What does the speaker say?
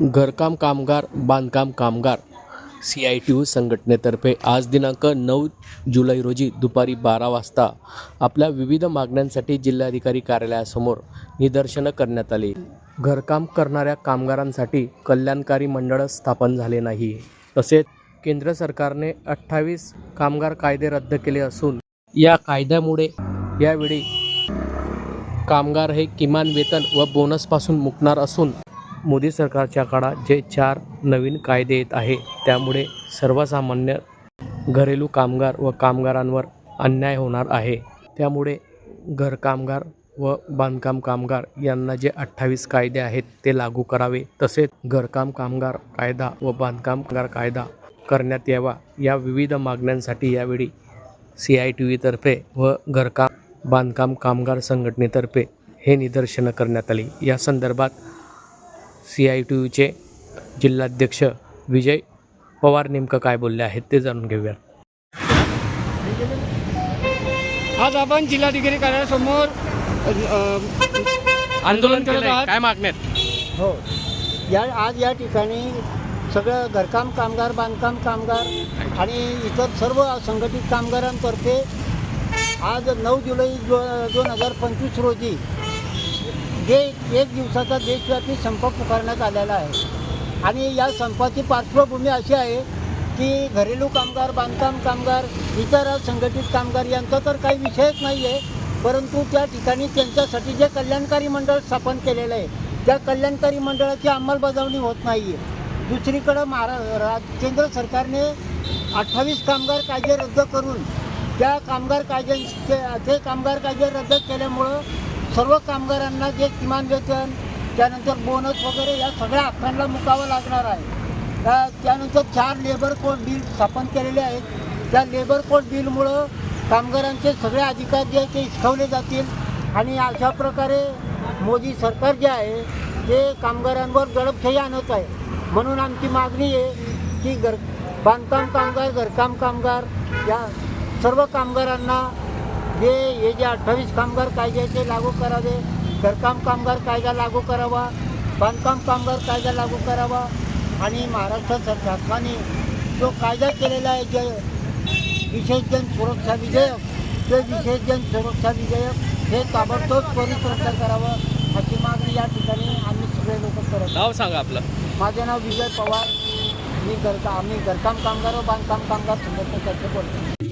घरकाम कामगार बांधकाम कामगार. सी आय टी यू संघटनेतर्फे आज दिनांक नऊ जुलै रोजी दुपारी बारा वाजता आपल्या विविध मागण्यांसाठी जिल्हाधिकारी कार्यालयासमोर निदर्शनं करण्यात आली. घरकाम करणाऱ्या कामगारांसाठी कल्याणकारी मंडळ स्थापन झाले नाही. तसेच केंद्र सरकारने अठ्ठावीस कामगार कायदे रद्द केले असून या कायद्यामुळे यावेळी कामगार हे किमान वेतन व बोनसपासून मुकणार असून मोदी सरकारच्या काळात जे चार नवीन कायदे येत आहे त्यामुळे सर्वसामान्य घरेलू कामगार व कामगारांवर अन्याय होणार आहे. त्यामुळे घरकामगार व बांधकाम कामगार यांना जे अठ्ठावीस कायदे आहेत ते लागू करावे. तसेच घरकाम कामगार कायदा व बांधकाम कामगार कायदा करण्यात यावा. या विविध मागण्यांसाठी यावेळी सी आय टी व्हीतर्फे व घरकाम बांधकाम कामगार संघटनेतर्फे हे निदर्शनं करण्यात आली. या संदर्भात सी आय टी यूचे जिल्हाध्यक्ष विजय पवार नेमकं काय बोलले आहेत ते जाणून घेऊया आज आपण जिल्हाधिकारी कार्यालयासमोर आंदोलन करत. आहात? काय मागण्या आहेत हो या आज या ठिकाणी सगळं घरकाम कामगार बांधकाम कामगार आणि इतर सर्व संघटित कामगारांतर्फे आज नऊ जुलै दो दोन हजार पंचवीस रोजी हे एक दिवसाचा देशव्यापी संप पुकारण्यात आलेला आहे. आणि या संपाची पार्श्वभूमी अशी आहे की घरेलू कामगार बांधकाम कामगार इतर संघटित कामगार यांचा तर काही विषयच नाही आहे परंतु त्या ठिकाणी त्यांच्यासाठी जे कल्याणकारी मंडळ स्थापन केलेलं आहे त्या कल्याणकारी मंडळाची अंमलबजावणी होत नाही आहे दुसरीकडं महारा रा केंद्र सरकारने अठ्ठावीस कामगार कायदे रद्द करून त्या कामगार कायद्यांचे ते कामगार कायदे रद्द केल्यामुळं सर्व कामगारांना जे किमान वेतन त्यानंतर बोनस वगैरे या सगळ्या हक्कांना मुकावं लागणार आहे. त्या त्यानंतर चार लेबर कोड बिल स्थापन केलेले आहेत. त्या लेबर कोड बिलमुळं कामगारांचे सगळे अधिकार जे आहेत ते हिसकवले जातील. आणि अशा प्रकारे मोदी सरकार जे आहे ते कामगारांवर दडपशाही आणत आहे. म्हणून आमची मागणी आहे की घर बांधकाम कामगार घरकाम कामगार या सर्व कामगारांना जे हे जे अठ्ठावीस कामगार कायदे आहेत ते लागू करावे घरकाम कामगार कायदा लागू करावा बांधकाम कामगार कायदा लागू करावा आणि महाराष्ट्र सरकारने जो कायदा केलेला आहे जे विशेषजन सुरक्षा विधेयक ते विशेषजन सुरक्षा विधेयक हे ताबडतोब त्वरित रद्द करावं अशी मागणी या ठिकाणी आम्ही सगळे लोक करत. नाव सांगा आपलं. माझे नाव विजय पवार. मी घरका आम्ही घरकाम कामगार व बांधकाम कामगार संघटनेतर्फे बोलतो.